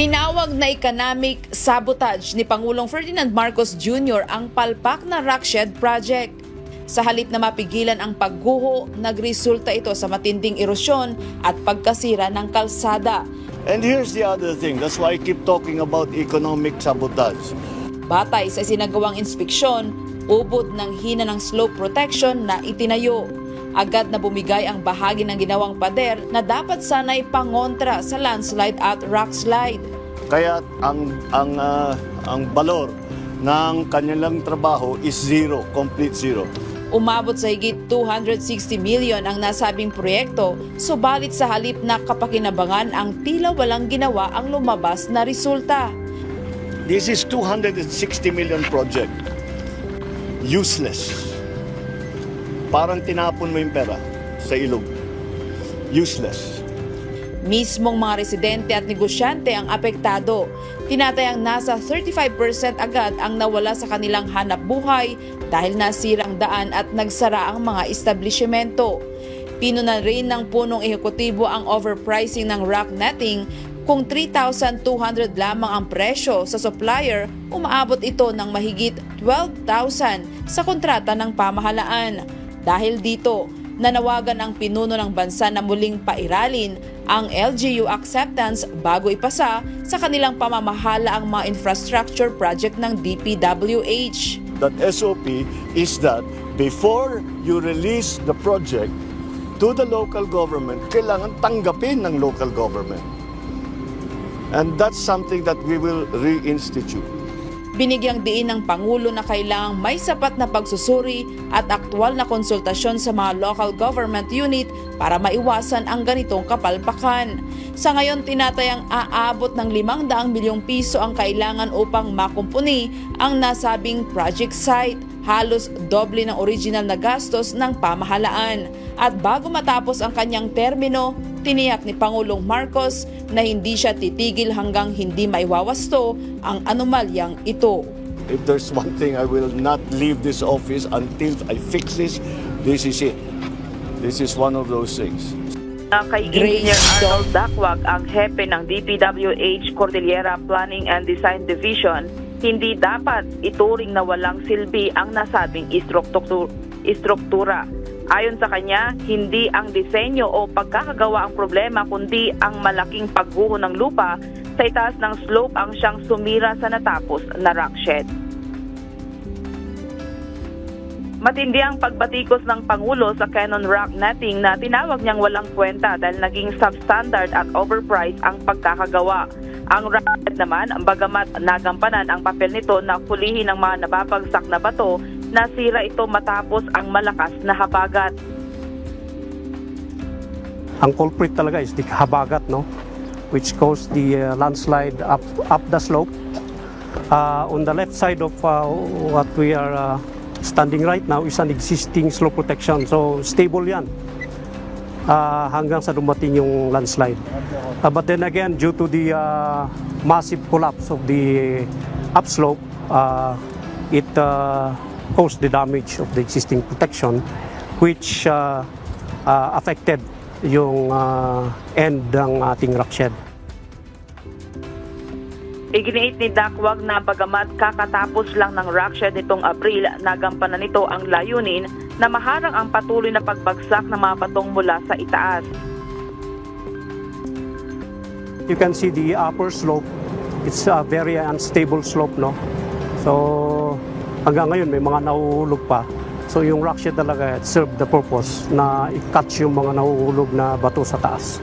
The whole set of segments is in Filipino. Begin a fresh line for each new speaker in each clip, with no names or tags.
Tinawag na economic sabotage ni Pangulong Ferdinand Marcos Jr. ang palpak na Rockshed Project. Sa halip na mapigilan ang pagguho, nagresulta ito sa matinding erosyon at pagkasira ng kalsada.
And here's the other thing. That's why I keep talking about economic sabotage.
Batay sa sinagawang inspeksyon, ubod ng hina ng slope protection na itinayo. Agad na bumigay ang bahagi ng ginawang pader na dapat sana'y pangontra sa landslide at rockslide.
Kaya ang ang ah, ang balor ng kanilang trabaho is zero, complete zero.
Umabot sa higit 260 million ang nasabing proyekto, subalit sa halip na kapakinabangan ang tila walang ginawa ang lumabas na resulta.
This is 260 million project. Useless. Parang tinapon mo yung pera sa ilog. Useless.
Mismong mga residente at negosyante ang apektado. Tinatayang nasa 35% agad ang nawala sa kanilang hanap buhay dahil nasirang daan at nagsara ang mga establishmento. Pinunan rin ng punong ehekutibo ang overpricing ng rock netting kung 3,200 lamang ang presyo sa supplier, umaabot ito ng mahigit 12,000 sa kontrata ng pamahalaan. Dahil dito, nanawagan ang pinuno ng bansa na muling pairalin ang LGU acceptance bago ipasa sa kanilang pamamahala ang mga infrastructure project ng DPWH.
That SOP is that before you release the project to the local government, kailangan tanggapin ng local government. And that's something that we will reinstitute.
Binigyang diin ng Pangulo na kailangang may sapat na pagsusuri at aktwal na konsultasyon sa mga local government unit para maiwasan ang ganitong kapalpakan. Sa ngayon, tinatayang aabot ng 500 milyong piso ang kailangan upang makumpuni ang nasabing project site. Halos doble ng original na gastos ng pamahalaan. At bago matapos ang kanyang termino, tiniyak ni Pangulong Marcos na hindi siya titigil hanggang hindi maiwawasto ang anomalyang ito.
If there's one thing I will not leave this office until I fix this, this is it. This is one of those things.
na kay Engineer. Arnold Dakwag, ang hepe ng DPWH Cordillera Planning and Design Division, hindi dapat ituring na walang silbi ang nasabing istruktu- istruktura. Ayon sa kanya, hindi ang disenyo o pagkakagawa ang problema kundi ang malaking pagguho ng lupa sa itaas ng slope ang siyang sumira sa natapos na rock shed. Matindi ang pagbatikos ng Pangulo sa Canon Rock netting na tinawag niyang walang kwenta dahil naging substandard at overpriced ang pagkakagawa. Ang net naman, bagamat nagampanan ang papel nito na pulihin ng mga nababagsak na bato, nasira ito matapos ang malakas na habagat.
Ang culprit talaga is the habagat, no? Which caused the uh, landslide up, up the slope. Uh, on the left side of uh, what we are uh, standing right now is an existing slope protection. So stable yan uh, hanggang sa dumating yung landslide. Uh, but then again, due to the uh, massive collapse of the upslope, uh, it uh, caused the damage of the existing protection, which uh, uh, affected yung uh, end ng ating rock shed.
Iginiit ni Dakwag na bagamat kakatapos lang ng rock shed nitong Abril, nagampanan nito ang layunin na maharang ang patuloy na pagbagsak ng mga batong mula sa itaas.
You can see the upper slope. It's a very unstable slope, no? So, hanggang ngayon may mga nahuhulog pa. So, yung rock shed talaga it served the purpose na i-catch yung mga nahuhulog na bato sa taas.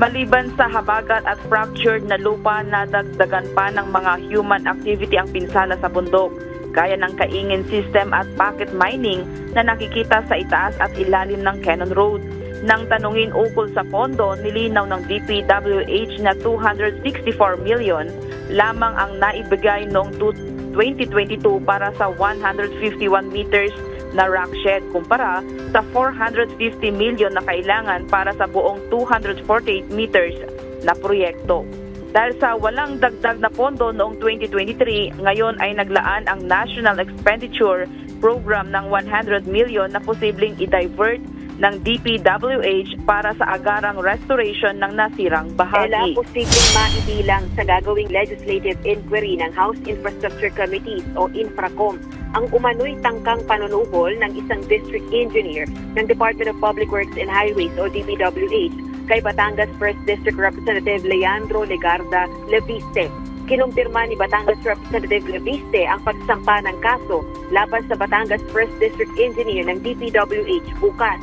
Maliban sa habagat at fractured na lupa, nadagdagan pa ng mga human activity ang pinsala sa bundok, gaya ng kaingin system at pocket mining na nakikita sa itaas at ilalim ng Cannon Road. Nang tanungin ukol sa pondo, nilinaw ng DPWH na 264 million lamang ang naibigay noong 2022 para sa 151 meters na rock shed kumpara sa 450 million na kailangan para sa buong 248 meters na proyekto. Dahil sa walang dagdag na pondo noong 2023, ngayon ay naglaan ang National Expenditure Program ng 100 million na posibleng i-divert ng DPWH para sa agarang restoration ng nasirang
Ela,
bahagi.
posibleng maibilang sa gagawing legislative inquiry ng House Infrastructure Committees o Infracom ang umano'y tangkang panunuhol ng isang district engineer ng Department of Public Works and Highways o DPWH kay Batangas 1st District Representative Leandro Legarda Leviste. Kinumpirma ni Batangas Representative Leviste ang pagsampa ng kaso laban sa Batangas 1st District Engineer ng DPWH bukas.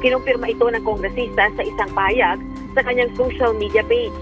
Kinumpirma ito ng kongresista sa isang pahayag sa kanyang social media page.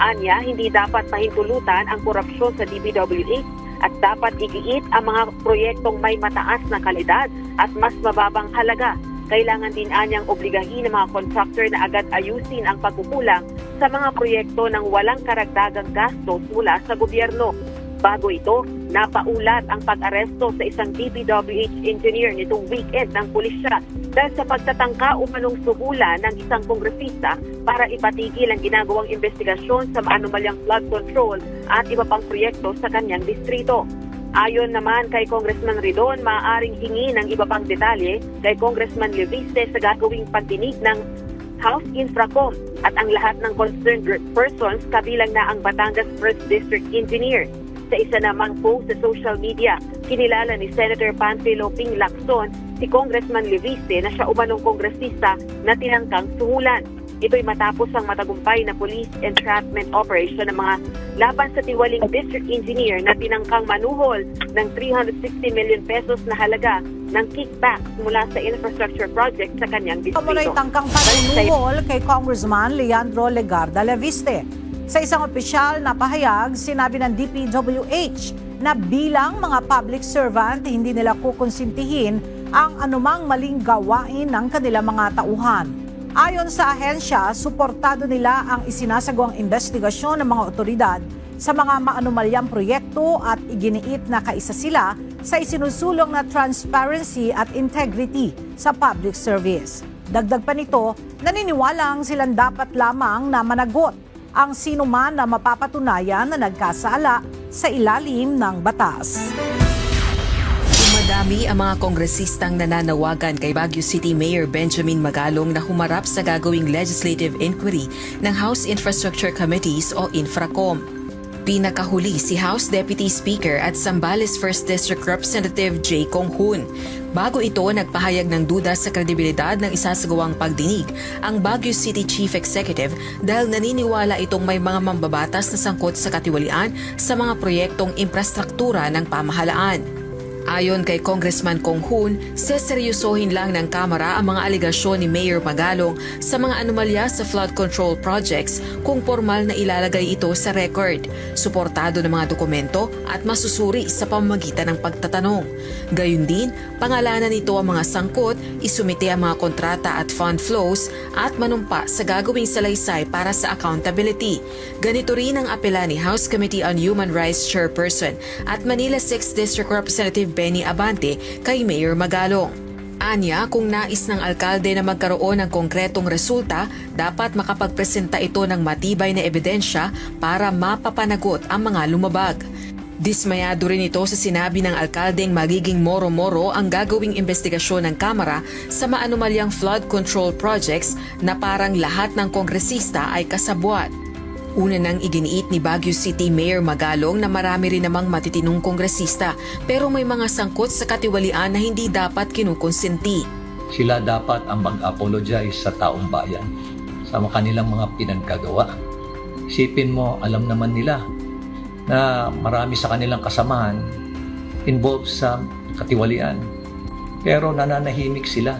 Anya, hindi dapat pahintulutan ang korupsyon sa DPWH at dapat igiit ang mga proyektong may mataas na kalidad at mas mababang halaga. Kailangan din anyang obligahin ng mga contractor na agad ayusin ang pagkukulang sa mga proyekto ng walang karagdagang gastos mula sa gobyerno. Bago ito, napaulat ang pag-aresto sa isang DPWH engineer nitong weekend ng pulisya dahil sa pagtatangka umanong suhulan ng isang kongresista para ipatigil ang ginagawang investigasyon sa maanumalyang flood control at iba pang proyekto sa kanyang distrito. Ayon naman kay Congressman Ridon, maaaring hingi ng iba pang detalye kay Congressman Leviste sa gagawing pagdinig ng House Infracom at ang lahat ng concerned persons kabilang na ang Batangas 1st District Engineer. Sa isa namang post sa social media, kinilala ni Senator Panfilo Ping Lacson si Congressman Leviste na siya umanong kongresista na tinangkang suhulan. Ito'y matapos ang matagumpay na police entrapment operation ng mga laban sa tiwaling district engineer na tinangkang manuhol ng 360 million pesos na halaga ng kickback mula sa infrastructure project sa kanyang distrito.
tangkang panunuhol kay Congressman Leandro Legarda Leviste. Sa isang opisyal na pahayag, sinabi ng DPWH na bilang mga public servant, hindi nila kukonsintihin ang anumang maling gawain ng kanilang mga tauhan. Ayon sa ahensya, suportado nila ang isinasagawang investigasyon ng mga otoridad sa mga maanumalyang proyekto at iginiit na kaisa sila sa isinusulong na transparency at integrity sa public service. Dagdag pa nito, naniniwalang silang dapat lamang na managot ang sino man na mapapatunayan na nagkasala sa ilalim ng batas.
Dumadami ang mga kongresistang nananawagan kay Baguio City Mayor Benjamin Magalong na humarap sa gagawing legislative inquiry ng House Infrastructure Committees o Infracom. Pinakahuli si House Deputy Speaker at Zambales 1st District Representative J. Kong Hoon. Bago ito, nagpahayag ng duda sa kredibilidad ng isasagawang pagdinig ang Baguio City Chief Executive dahil naniniwala itong may mga mambabatas na sangkot sa katiwalian sa mga proyektong infrastruktura ng pamahalaan. Ayon kay Congressman Kong Hoon, seseryosohin lang ng Kamara ang mga aligasyon ni Mayor Magalong sa mga anomalya sa flood control projects kung formal na ilalagay ito sa record, suportado ng mga dokumento at masusuri sa pamamagitan ng pagtatanong. Gayun din, pangalanan nito ang mga sangkot, isumite ang mga kontrata at fund flows at manumpa sa gagawing salaysay para sa accountability. Ganito rin ang apela ni House Committee on Human Rights Chairperson at Manila 6th District Representative Benny Abante kay Mayor Magalong. Anya, kung nais ng alkalde na magkaroon ng konkretong resulta, dapat makapagpresenta ito ng matibay na ebidensya para mapapanagot ang mga lumabag. Dismayado rin ito sa sinabi ng alkaldeng magiging moro-moro ang gagawing investigasyon ng Kamara sa maanumalyang flood control projects na parang lahat ng kongresista ay kasabwat. Una nang iginiit ni Baguio City Mayor Magalong na marami rin namang matitinong kongresista pero may mga sangkot sa katiwalian na hindi dapat kinukonsenti.
sila dapat ang mag-apologize sa taong bayan sa kanilang mga pinagkagawa. Isipin mo, alam naman nila na marami sa kanilang kasamahan involved sa katiwalian. Pero nananahimik sila.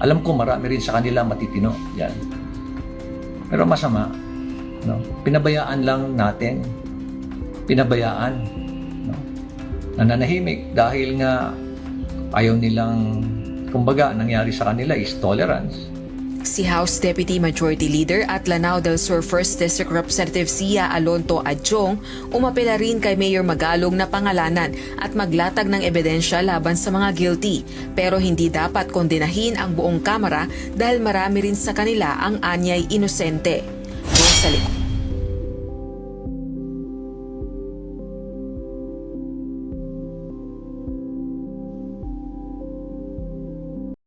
Alam ko marami rin sa kanila matitino. Yan. Pero masama, no? pinabayaan lang natin. Pinabayaan. No? Nananahimik dahil nga ayaw nilang, kumbaga, nangyari sa kanila is tolerance.
Si House Deputy Majority Leader at Lanao del Sur 1st District Representative Sia Alonto Adjong umapela rin kay Mayor Magalong na pangalanan at maglatag ng ebidensya laban sa mga guilty. Pero hindi dapat kondenahin ang buong Kamara dahil marami rin sa kanila ang anyay inosente. Rosalie